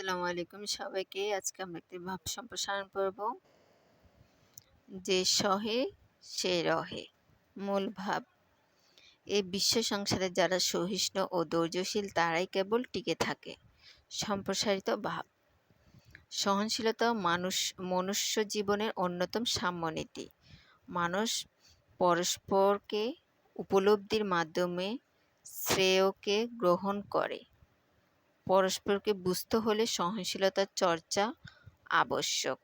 আসসালামু আলাইকুম সবাইকে। আজকে আমরা একটি ভাব সম্প্রসারণ করব। যে সহে, সে রহে। মূল ভাব। এই বিশ্ব সংসারে যারা সহিষ্ণু ও ধৈর্যশীল, তারাই কেবল টিকে থাকে। সম্প্রসারিত ভাব। সহনশীলতা মানুষ, মনুষ্য জীবনের অন্যতম সাম্যনীতি। মানুষ পরস্পরকে উপলব্ধির মাধ্যমে শ্রেয়কে গ্রহণ করে। পরস্পরকে বুঝতে হলে সহনশীলতার চর্চা আবশ্যক।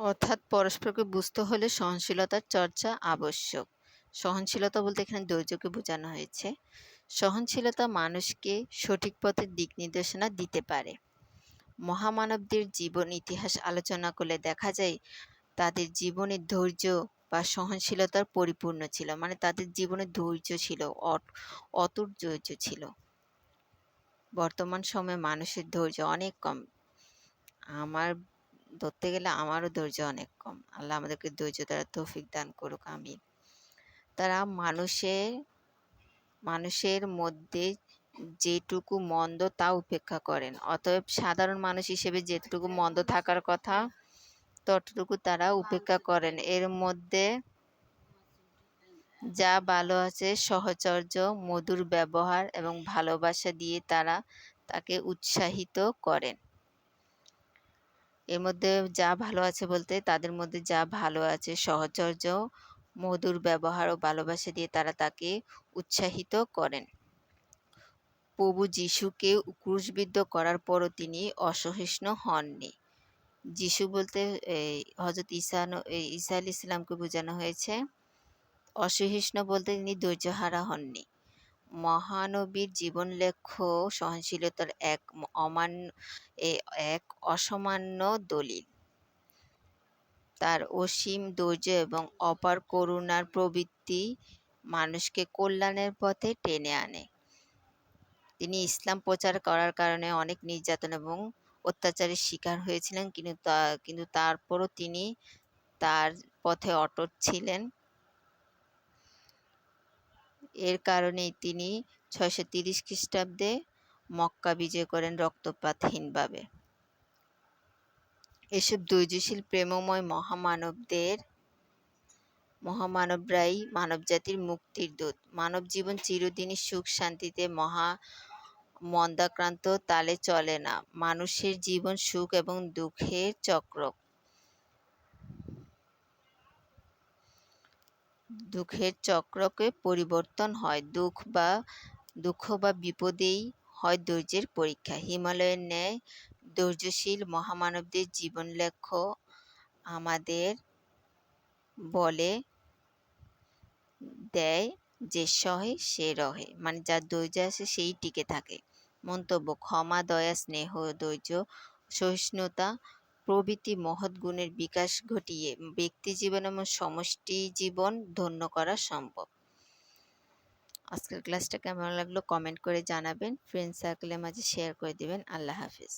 অর্থাৎ পরস্পরকে বুঝতে হলে সহনশীলতার চর্চা আবশ্যক। সহনশীলতা বলতে এখানে ধৈর্যকে বোঝানো হয়েছে। সহনশীলতা মানুষকে সঠিক পথের দিক নির্দেশনা দিতে পারে। মহামানবদের জীবন ইতিহাস আলোচনা করলে দেখা যায়, তাদের জীবনের ধৈর্য বা সহনশীলতার পরিপূর্ণ ছিল। মানে তাদের জীবনে ধৈর্য ছিল অতুট ধৈর্য ছিল। বর্তমান সময়ে মানুষের ধৈর্য অনেক কম। আমার ধরতে গেলে আমারও ধৈর্য অনেক কম। আল্লাহ আমাদেরকে ধৈর্য দ্বারা তৌফিক দান করুক আমি তারা মানুষের মানুষের মধ্যে যেটুকু মন্দ তা উপেক্ষা করেন। অতএব সাধারণ মানুষ হিসেবে যেটুকু মন্দ থাকার কথা ততটুকু তারা উপেক্ষা করেন। এর মধ্যে যা ভালো আছে সহচর্য মধুর ব্যবহার এবং ভালোবাসা দিয়ে তারা তাকে উৎসাহিত করেন। এর মধ্যে যা ভালো আছে বলতে তাদের মধ্যে যা ভালো আছে সহচর্য মধুর ব্যবহার ও ভালোবাসা দিয়ে তারা তাকে উৎসাহিত করেন। প্রভু যিশুকে ক্রুশবিদ্ধ করার পরও তিনি অসহিষ্ণু হননি। যিশু বলতে হজরত ঈসা ঈসা আলি ইসলামকে বোঝানো হয়েছে। অসহিষ্ণু বলতে তিনি ধৈর্যহারা হননি। মহানবীর জীবন লেখ্য সহনশীলতার এক অমান্য এক অসামান্য দলিল। তার অসীম ধৈর্য এবং অপার করুণার প্রবৃত্তি মানুষকে কল্যাণের পথে টেনে আনে। তিনি ইসলাম প্রচার করার কারণে অনেক নির্যাতন এবং অত্যাচারের শিকার হয়েছিলেন। কিন্তু তা, কিন্তু তারপরও তিনি তার পথে অটট ছিলেন। এর কারণেই তিনি ছয়শো তিরিশ খ্রিস্টাব্দে মক্কা বিজয় করেন রক্তপাতহীনভাবে এসব ধৈর্যশীল, প্রেমময় মহামানবদের, মহামানবরাই মানবজাতির মুক্তির দূত। মানব জীবন চিরদিনই সুখ শান্তিতে মহা মন্দাক্রান্ত তালে চলে না। মানুষের জীবন সুখ এবং দুঃখের চক্র। দুঃখের চক্রকে পরিবর্তন হয়। দুঃখ বা দুঃখ বা বিপদেই হয় ধৈর্যের পরীক্ষা। হিমালয়ের ন্যায় ধৈর্যশীল মহামানবদের জীবন লেখ্য আমাদের বলে দেয় যে সহে, সে রহে। মানে যার ধৈর্য আছে, সেই টিকে থাকে। মন্তব্য, ক্ষমা, দয়া, স্নেহ, ধৈর্য, সহিষ্ণুতা, প্রভৃতি মহৎ গুণের বিকাশ ঘটিয়ে ব্যক্তি জীবন এবং সমষ্টি জীবন ধন্য করা সম্ভব। আজকের ক্লাসটা কেমন লাগল? কমেন্ট করে জানাবেন। ফ্রেন্ড সার্কেলের মাঝে শেয়ার করে দিবেন। আল্লাহ হাফিজ।